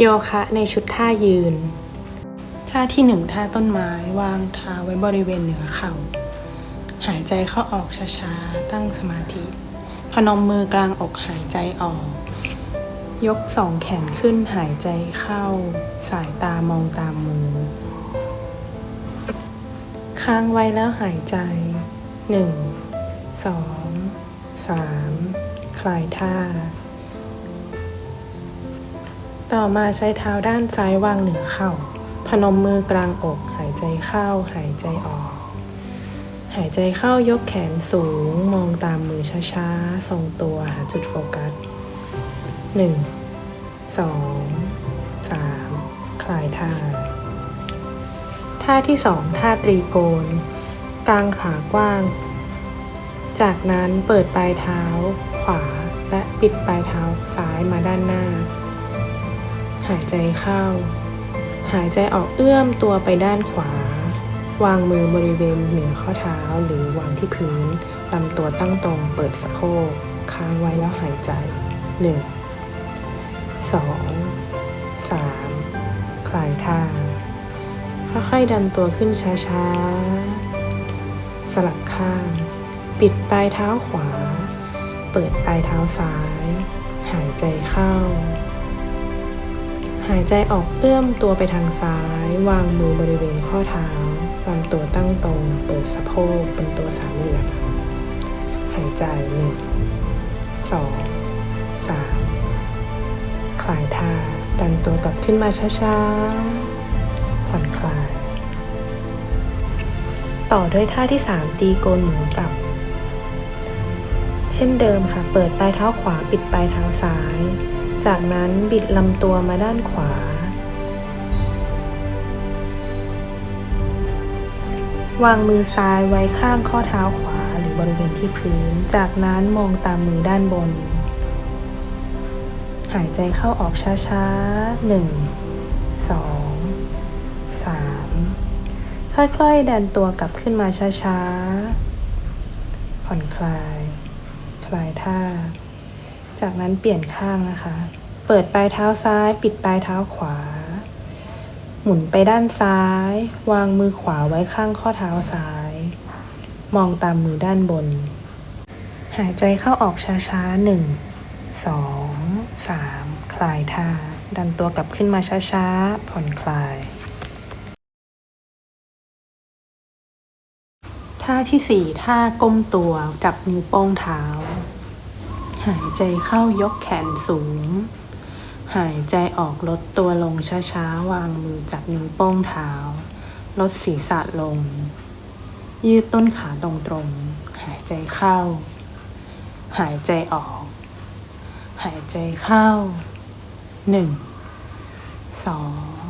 โยคะในชุดท่ายืน ท่าที่หนึ่งท่าต้นไม้วางเท้าไว้บริเวณเหนือเข่า หายใจเข้าออกช้าๆ ตั้งสมาธิ พนมมือกลางอกหายใจออก ยกสองแขนขึ้นหายใจเข้า สายตามองตามมือ ค้างไว้แล้วหายใจหนึ่งสองสามคลายท่า ต่อมาใช้เท้าด้านซ้ายวางเหนือเข่า พนมมือกลางอก หายใจเข้า หายใจออก หายใจเข้ายกแขนสูง มองตามมือช้าๆ ทรงตัวหาจุดโฟกัสหนึ่งสองสามคลายท่า ท่าที่สองท่าตรีโกณกางขากว้าง จากนั้นเปิดปลายเท้าขวาและปิดปลายเท้าซ้ายมาด้านหน้า หายใจเข้า หายใจออกเอื้อมตัวไปด้านขวา วางมือบริเวณเหนือข้อเท้าหรือวางที่พื้นลำตัวตั้งตรงเปิดสะโพกค้างไว้แล้วหายใจ 1 2 3 คลายท่าค่อยๆดันตัวขึ้นช้าๆ สลับข้าง ปิดปลายเท้าขวา เปิดปลายเท้าซ้าย หายใจเข้า หายใจออกเอื้อมตัวไปทางซ้าย วางมือบริเวณข้อเท้าลำตัวตั้งตรง เปิดสะโพกเป็นตัวสามเหลี่ยม หายใจหนึ่งสองสามคลายท่า ดันตัวกลับขึ้นมาช้าๆ ผ่อนคลาย ต่อด้วยท่าที่ 3 ตีโกนหมุนกลับ เช่นเดิมค่ะ เปิดปลายเท้าขวาปิดปลายเท้าซ้าย จากนั้นบิดลำตัวมาด้านขวา วางมือซ้ายไว้ข้างข้อเท้าขวาหรือบริเวณที่พื้น จากนั้นมองตามมือด้านบน หายใจเข้าออกช้าๆหนึ่งสองสามค่อยๆ ดันตัวกลับขึ้นมาช้าๆ ผ่อนคลาย คลายท่า จากนั้นเปลี่ยนข้างนะคะ เปิดปลายเท้าซ้าย ปิดปลายเท้าขวา หมุนไปด้านซ้าย วางมือขวาไว้ข้างข้อเท้าซ้าย มองตามมือด้านบน หายใจเข้าออกช้าๆหนึ่งสองสามคลายท่า ดันตัวกลับขึ้นมาช้าๆ ผ่อนคลาย ท่าที่สี่ท่าก้มตัว จับนิ้วโป้งเท้า หายใจเข้ายกแขนสูง หายใจออกลดตัวลงช้าๆ วางมือจับนิ้วโป้งเท้า ลดศีรษะลง ยืดต้นขาตรงๆ หายใจเข้า หายใจออก หายใจเข้าหนึ่งสอง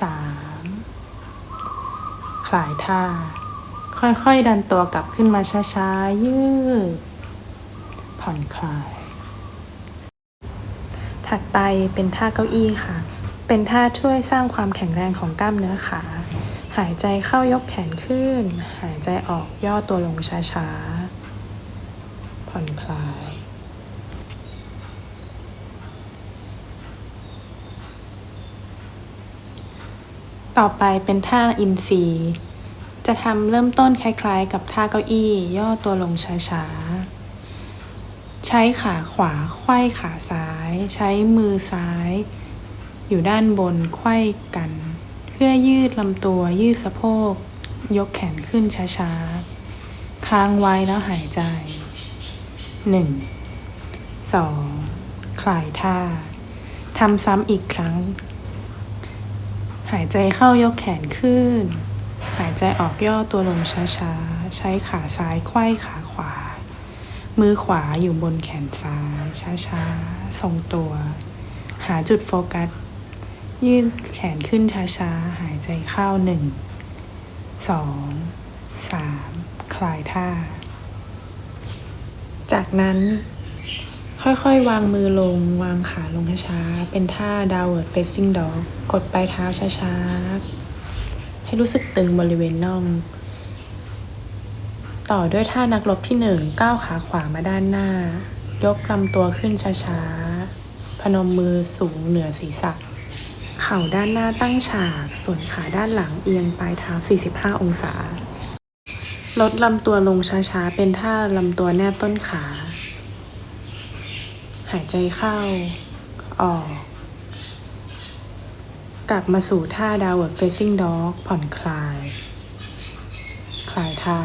สามคลายท่า ค่อยๆ ดันตัวกลับขึ้นมาช้าๆ ยืด ผ่อนคลาย ถัดไปเป็นท่าเก้าอี้ค่ะ เป็นท่าช่วยสร้างความแข็งแรงของกล้ามเนื้อขา หายใจเข้ายกแขนขึ้น หายใจออกย่อตัวลงช้าๆ ผ่อนคลายต่อไปเป็นท่าอินทรีย์จะทำเริ่มต้นคล้ายๆ กับท่าเก้าอี้ ย่อตัวลงช้าๆ ช้ขาขวาไขว้ขาซ้าย ใช้มือซ้าย อยู่ด้านบนไขว้กัน เพื่อยืดลำตัวยืดสะโพก ยกแขนขึ้นช้าๆ ค้างไว้แล้วหายใจหนึ่งสองคลายท่าทำซ้ำอีกครั้ง หายใจเข้ายกแขนขึ้น หายใจออกย่อตัวลงช้าๆ ใช้ขาซ้ายไขว้ขา มือขวาอยู่บนแขนซ้าย ช้าๆ ทรงตัว หาจุดโฟกัส ยืดแขนขึ้นช้าๆ หายใจเข้าหนึ่งสองสามคลายท่า จากนั้น ค่อยๆ วางมือลง วางขาลงช้าๆ เป็นท่า downward facing dog กดปลายเท้าช้าๆ ให้รู้สึกตึงบริเวณน่อง ต่อด้วยท่านักรบที่หนึ่งก้าวขาขวามาด้านหน้า ยกลำตัวขึ้นช้าๆ พนมมือสูงเหนือศีรษะ เข่าด้านหน้าตั้งฉาก ส่วนขาด้านหลังเอียงปลายเท้า 45 องศา ลดลำตัวลงช้าๆ เป็นท่าลำตัวแนบต้นขา หายใจเข้า ออก กลับมาสู่ท่า downward facing dog ผ่อนคลาย คลายท่า